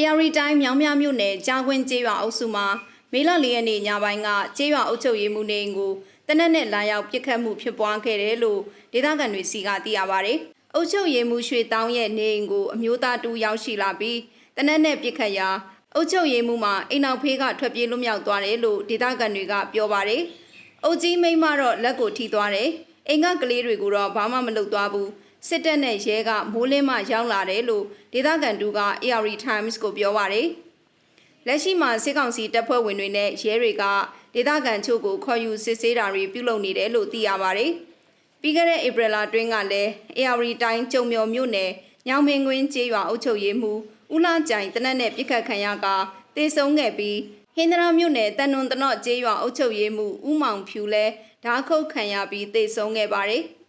AR တိုင်းမြောင်းမြမြို့နယ်ကြာခွင်းကျေးရွာအုပ်စုမှာမေလ၄ရက်နေ့ညပိုင်းကကျေးရွာအုပ်ချုပ်ရေးမှူးနေအိမ်ကိုတနက်နဲ့လာရောက်ပစ်ခတ်မှုဖြစ်ပွားခဲ့တယ်လို့ဒေသခံတွေစီကသိရပါဗျ။အုပ်ချုပ်ရေးမှူးရွှေတောင်းရဲ့နေအိမ်ကိုအမျိုးသားတူရောက်ရှိလာပြီးတနက်နဲ့ပစ်ခတ်ရာအုပ်ချုပ်ရေးမှူးမှာအိမ်နောက်ဖေးကထွက်ပြေးလွတ်မြောက်သွားတယ်လို့ဒေသခံတွေကပြောပါတယ်။အုပ်ကြီးမိန်းမတော့လက်ကိုထိသွားတယ်။အိမ်ကကလေးတွေကိုတော့ဘာမှမလုပ်သွားဘူး။ စစ်တပ်နဲ့ရဲကမိုးလင်းမှရောက်လာတယ်လို့ဒေသခံတူက AR Times ကိုပြောပါတယ်။လက်ရှိမှာစစ်ကောင်စီတပ်ဖွဲ့ဝင်တွေနဲ့ရဲတွေကဒေသခံချို့ကိုခေါ်ယူစစ်ဆေးတာတွေပြုလုပ်နေတယ်လို့သိရပါတယ်။ပြီးခဲ့တဲ့ဧပြီလအတွင်းကလည်း AR တိုင်းကျုံမျော်မြို့နယ်ညောင်မင်းကွင်းကျေးရွာအုပ်ချုပ်ရေးမှူးဦးလာကြိုင်တနက်နဲ့ပြစ်ခတ်ခံရကတေဆုံးခဲ့ပြီးဟင်္ဒရာမြို့နယ်တန်နွန်တနော့ကျေးရွာအုပ်ချုပ်ရေးမှူးဦးမောင်ဖြူလဲဓာတ်ခုတ်ခံရပြီးတေဆုံးခဲ့ပါတယ်။